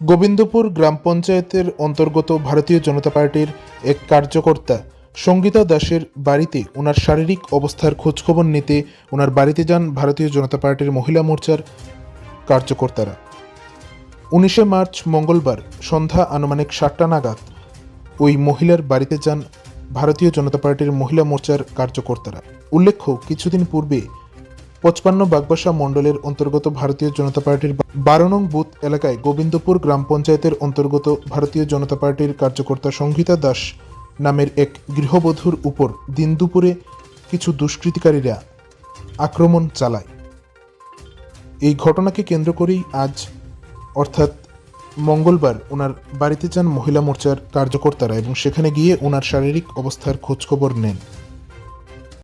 গোবিন্দপুর গ্রাম পঞ্চায়েতের অন্তর্গত ভারতীয় জনতা পার্টির এক কার্যকর্তা সঙ্গীতা দাসের বাড়িতে ওনার শারীরিক অবস্থার খোঁজখবর নিতে ওনার বাড়িতে যান ভারতীয় জনতা পার্টির মহিলা মোর্চার কার্যকর্তারা। উনিশে মার্চ মঙ্গলবার সন্ধ্যা আনুমানিক সাতটা নাগাদ ওই মহিলার বাড়িতে যান ভারতীয় জনতা পার্টির মহিলা মোর্চার কার্যকর্তারা। উল্লেখ্য, কিছুদিন পূর্বে পঁচপান্ন বাগবাসা মণ্ডলের অন্তর্গত ভারতীয় জনতা পার্টির বারো নং বুথ এলাকায় গোবিন্দপুর গ্রাম পঞ্চায়েতের অন্তর্গত ভারতীয় জনতা পার্টির কার্যকর্তা সংহিতা দাস নামের এক গৃহবধূর উপর দিন দুপুরে কিছু দুষ্কৃতিকারীরা আক্রমণ চালায়। এই ঘটনাকে কেন্দ্র করেই আজ, অর্থাৎ মঙ্গলবার ওনার বাড়িতে যান মহিলা মোর্চার কার্যকর্তারা এবং সেখানে গিয়ে ওনার শারীরিক অবস্থার খোঁজখবর নেন।